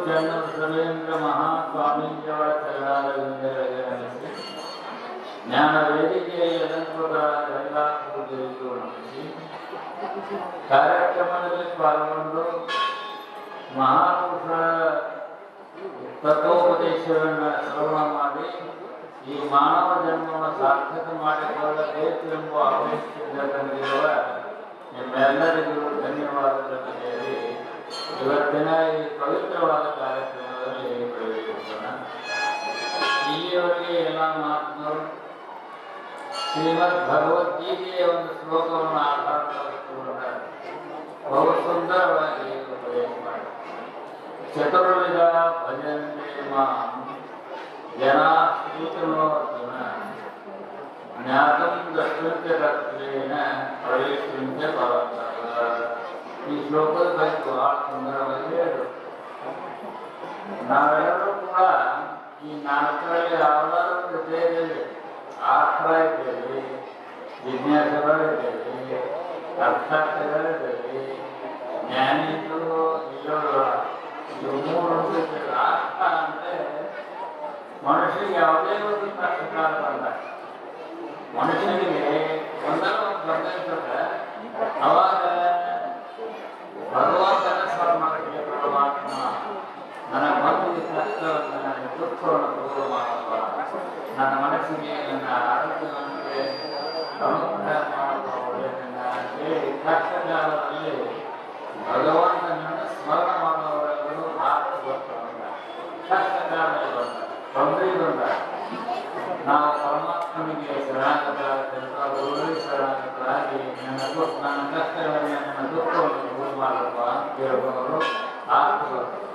ಸದ್ಗುರು ಚಂದ್ರಸವೇಂದ್ರ ಮಹಾಸ್ವಾಮೀಜಿಯವರ ಶರಣಾನಂದಗಳನ್ನು ನಡೆಸಿ ಜ್ಞಾನ ವೇದಿಕೆಯ ಅಲಂಕೃತರಾದ ಎಲ್ಲ ಪೂಜೆಗೂ ನಡೆಸಿ ಕಾರ್ಯಕ್ರಮದಲ್ಲಿ ಪಾಲ್ಗೊಂಡು ಮಹಾಪುರುಷರ ತತ್ವೋಪದೇಶವನ್ನು ಶ್ರವಣ ಮಾಡಿ ಈ ಮಾನವ ಜನ್ಮವನ್ನು ಸಾರ್ಥಕ ಮಾಡಿಕೊಳ್ಳಬೇಕು ಎಂಬ ಅಪೇಕ್ಷೆಯಿಂದ ತಂದಿರುವ ನಿಮ್ಮೆಲ್ಲರಿಗೂ ಧನ್ಯವಾದಗಳನ್ನು ಹೇಳಿ ಇವತ್ತಿನ ಈ ಪವಿತ್ರವಾದ ಕಾರ್ಯಕ್ರಮದಲ್ಲಿ ಪ್ರವೇಶಿಸೋಣ ಇಲ್ಲಿಯವರೆಗೆ ಎಲ್ಲ ಮಾತನಾಡು ಶ್ರೀಮದ್ ಭಗವದ್ಗೀತೆಯ ಒಂದು ಶ್ಲೋಕವನ್ನು ಆಧಾರವಾಗಿಟ್ಟುಕೊಂಡ ಬಹು ಸುಂದರವಾಗಿ ಉಪದೇಶ ಮಾಡಿ ಚತುರ್ವಿಧ ಭಜಂತೆ ಮಾಂ ಜನ ಸ್ತುತಿನೋರ್ಜುನ ಜ್ಞಾತಂ ದೃಷ್ಟಂಚ ತತ್ವೇನ ಪ್ರವೇಶಂಚ ಪರಂತಪ ಈ ಶ್ಲೋಕದ ಬಗ್ಗೆ ಬಹಳ ಸುಂದರವಾಗಿ ಹೇಳಿದರು ನಾವೆಲ್ಲರೂ ಕೂಡ ಈ ನಾಲ್ಕರಲ್ಲಿ ಯಾವ್ದಾದ್ರು ಜೊತೆಯಲ್ಲಿ ಆಸ್ತ್ರ ಇದ್ದೇವೆ ಜಿಜ್ಞಾಸಗಳಿದ್ದೇವೆ ಅರ್ಥಾರ್ಥಗಳಿದ್ದೇವೆ ಜ್ಞಾನಿಗಳು ಇಲ್ಲವಲ್ಲ ಇದು ಮೂರು. ಅರ್ಥ ಅಂದ್ರೆ ಮನುಷ್ಯನಿಗೆ ಯಾವುದೇ ಒಂದು ಕಷ್ಟಕಾಲ ಬಂದಾಗ ಮನುಷ್ಯನಿಗೆ ಒಂದಲ್ಲ ಒಂದು ಬಂದಿರ್ತದೆ ಅವಾಗ ಭಗವಂತನ ಸ್ಮರಣೆ ಪರಮಾತ್ಮ ನನ್ನ ಮನಸ್ಸಿಗೆ ಕಷ್ಟವನ್ನು ನನಗೆ ದುಃಖವನ್ನು ದೂರ ಮಾಡುವ. ನನ್ನ ಮನಸ್ಸಿಗೆ ನನ್ನ ಆರೋಗ್ಯವಂತೆ ಅನುಗ್ರಹ ಮಾಡುವ ಒಳ್ಳೆಯದನ್ನ ಹೇಳಿ ಕಷ್ಟಕಾಲದಲ್ಲಿ ಭಗವಂತನನ್ನು ಸ್ಮರಣ ಮಾಡುವವರೆಲ್ಲರೂ ಆತ್ಮ ಬರ್ತಾರೆ ಕಷ್ಟಕಾಲದಲ್ಲಿ ಬಂದಾಗ ತೊಂದರೆ ಬಂದಾಗ ನಾವು ಪರಮಾತ್ಮನಿಗೆ ಶರಣಾಗತರಾಗಿ ನನ್ನ ನನ್ನ ನನ್ನ ದೂರ ಮಾಡಪ್ಪ ಅಂತ ಕೇಳುವವರು ಆತ್ಮ ಬರ್ತಾರೆ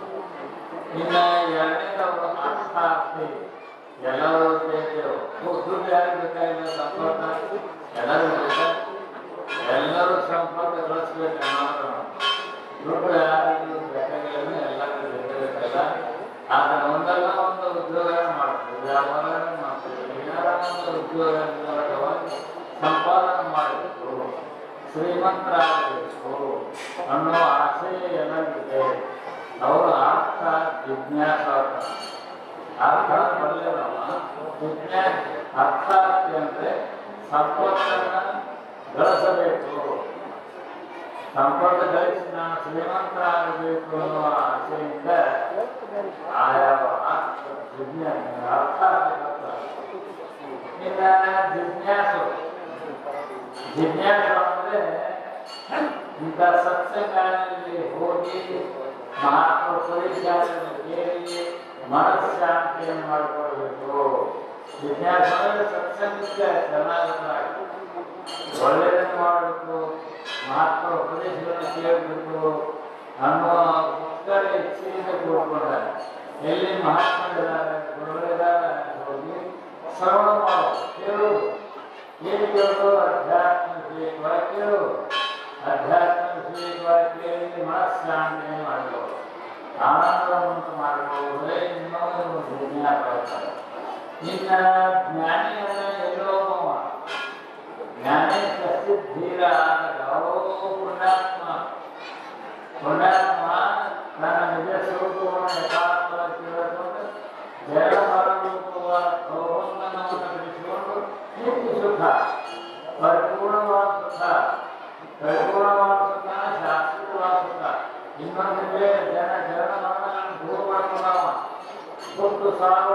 ಇನ್ನು ಎರಡನೇದವರು ಆತ್ಮಾರ್ಥಿ. ಎಲ್ಲರೂ ಬೇಕೇವು ದುಡ್ಡು ಯಾರಿಗೆ ಬೇಕಾಗಿಲ್ಲ ಸಂಪರ್ಕ ಎಲ್ಲರೂ ಎಲ್ಲರೂ ಸಂಪರ್ಕ ಗಳಿಸ್ಬೇಕು ಅನ್ನೋದು. ದುಡ್ಡು ಯಾರಿಗೂ ಬೇಕಾಗಿಲ್ಲ, ಎಲ್ಲರಿಗೂ ಬೇಕಾಗಿಲ್ಲ. ಆದ್ರೆ ಒಂದಲ್ಲ ಒಂದು ಉದ್ಯೋಗ ಮಾಡ್ತೀವಿ. ವ್ಯಾಪಾರ ಮಾಡ್ತೀವಿ. ಏನಾರ ಒಂದು ಉದ್ಯೋಗ ಸಂಪಾದನೆ ಮಾಡಬೇಕು ಶ್ರೀಮಂತರಾಗಬೇಕು ಅನ್ನೋ ಬರಲಿಲ್ಲವ ಜಿಜ್ಞಾಸ ಅರ್ಥಾರ್ಥಿ ಅಂದ್ರೆ ಸಂಪತ್ತನ್ನ ಗಳಿಸಬೇಕು ಸಂಪರ್ಕ ಗಳಿಸಿ ನಾನು ಶ್ರೀಮಂತರಾಗಬೇಕು ಅನ್ನುವ ಆಸೆಯಿಂದ ಆಯಾ ಅರ್ಥ ಜಿಜ್ಞಾಸ ಅರ್ಥಾರ್ಥಿ ಬರ್ತಾರೆ ಇನ್ನ ಜಿಜ್ಞಾಸು ಜಿಜ್ಞಾಸ ಅಂದ್ರೆ ಇಂಥ ಸತ್ಸಂಗಗಳಲ್ಲಿ ಹೋಗಿ ಮಹಾತ್ಮ ಪರಿಚಾರವನ್ನು ಕೇಳಿ ಮನಃಶಾಂತಿಯನ್ನು ಮಾಡಿಕೊಳ್ಬೇಕು ಅಂದ್ರೆ ಸತ್ಸಂಗಕ್ಕೆ ಚೆನ್ನಾಗಿ ಒಳ್ಳೆಯದನ್ನು ಮಾಡಬೇಕು ಮಹಾತ್ಮ ಉಪದೇಶಗಳನ್ನು ಕೇಳಬೇಕು ಅನ್ನುವ ಉತ್ತರ ಇಚ್ಛೆಯಿಂದ ಕೂಡ್ಕೊಂಡಾರೆ ಮಾಡಬಹುದು ಇನ್ನೊಂದು ಬರ್ತಾರೆ ಇನ್ನ ಜ್ಞಾನಿಯನ್ನ ಎಲ್ಲೋ ಜ್ಞಾನೇಶ ಸಿದ್ಧೀರ ಅವೋ ಪುಣ್ಯಾತ್ಮ ಪುಣ್ಯಾತ್ಮ ನನ್ನ ನಿಜ ಸ್ವರೂಪವನ್ನು ಯಥಾರ್ಥವಾಗಿ ತಿಳಿದುಕೊಂಡು ಜಯ ರೂಪವ ಭಗವಂತನವನ್ನು ಬಿಡಿಸಿಕೊಂಡು ನಿತ್ಯ ಸುಖ ಪರಿಪೂರ್ಣವಾದ ಸುಖ ಪರಿಪೂರ್ಣವಾದ ಸುಖ ಶಾಶ್ವತವಾದ ಸುಖ ಇನ್ನೊಂದಿಗೆ ಜನ ಜನ ಮರಣಗಳನ್ನು ದೂರ ಮಾಡ್ಕೊಂಡವ ಸುತ್ತು ಸಾವನ್ನು ಕರ್ಕೊಂಡು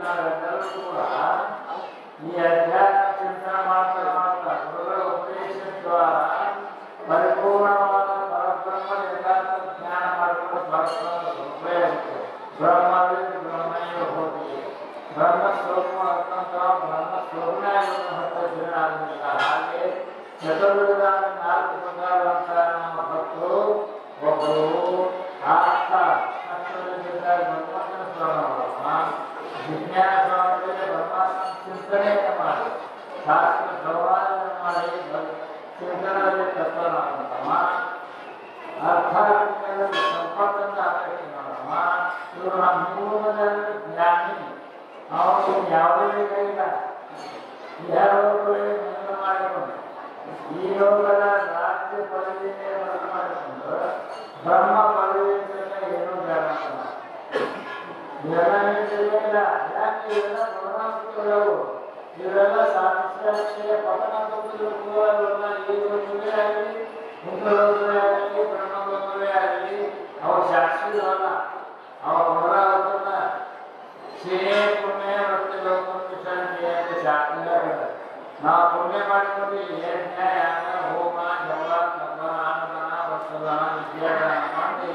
那个 lần 你也 ಸಂಪೂರ್ಣದಲ್ಲಿ ಜ್ಞಾನಿ ಅವನು ಯಾವುದೇ ಇಲ್ಲ ಯಾವಾಗಲೇ ನೆನಪು ಮಾಡಿಕೊಂಡು ಈ ಲೋಕದ ರಾಜ್ಯ ಪದವಿಯನ್ನೇ ನೆನಪು ಮಾಡಿಕೊಂಡು ಬ್ರಹ್ಮ ಪದವಿಯನ್ನು ಏನೂ ಜ್ಞಾನ ಜ್ಞಾನಿಲ್ಲ ಯಾಕೆ ಇವೆಲ್ಲ ಗುಣಗಳು ಇವೆಲ್ಲ ಸಾಕ್ಷಿ ಪತನ ತುಂಬಿ ಈ ಲೋಕವೇ ಆಗಲಿ ಮುಂದೆ ಲೋಕವೇ किया गया मानते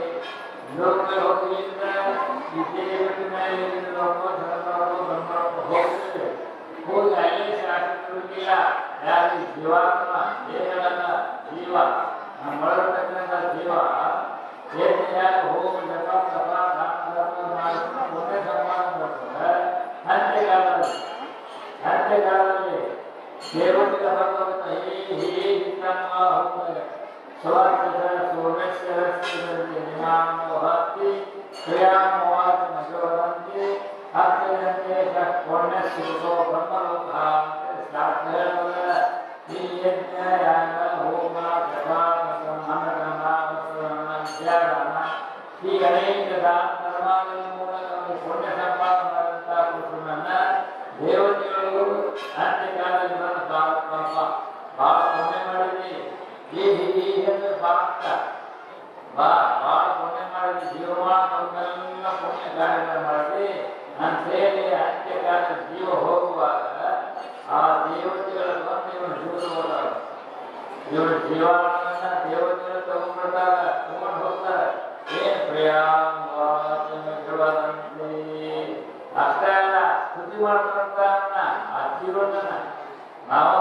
लोग के लोग में इसी के में लोगों धर्मों को धर्मों को हो सके वो पहले शासक किया यानी जीवात्मा देवता का जीवा मरण तक का जीवा ये हो। जगत ಮಾಡಿ ಜೀವಮಾನವನ್ನೆಲ್ಲ ಪುಣ್ಯದಾನ ಮಾಡಿ ನನ್ನ ಸೇವೆಯ ಅಂತ್ಯಕಾಲ ಜೀವ ಹೋಗುವಾಗ ಆ ದೇವತೆಗಳ ಬಂದು ಇವನು ಜೀವನ ಹೋದಾಗ ಇವನು ಜೀವಾನಂದ ದೇವತೆಗಳು ತಗೊಂಡ್ಬಿಡ್ತಾರ ತಗೊಂಡು ಹೋಗ್ತಾರೆ ಏನ್ ಅಷ್ಟೇ ಅಲ್ಲ ಸ್ತುತಿ ಮಾಡ್ತಾರಂತ ಆ ಜೀವನ ನಾವು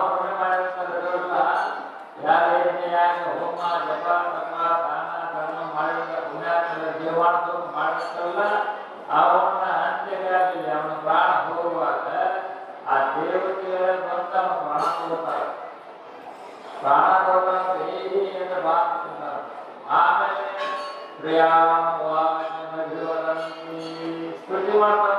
ಆಮೇಲೆ ಪ್ರಿಯಾಮ ಸ್ತುತಿ ಮಾಡ್ತಾರೆ.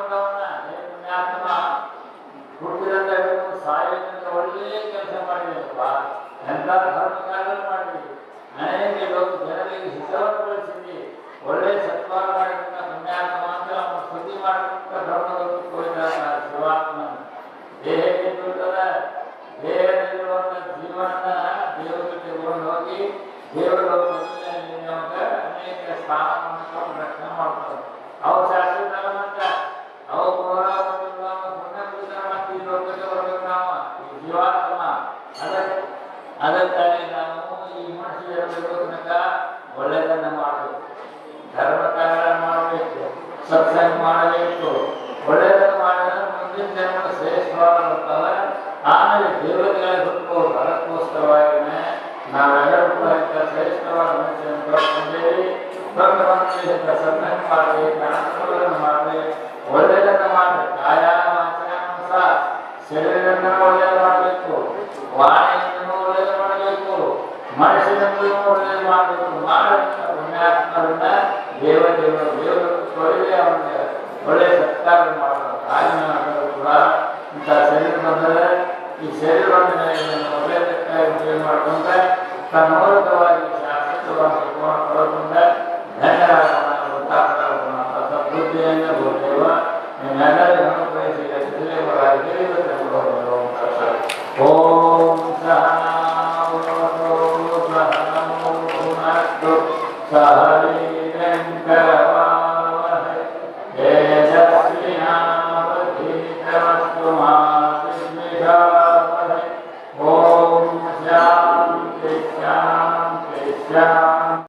Dasar.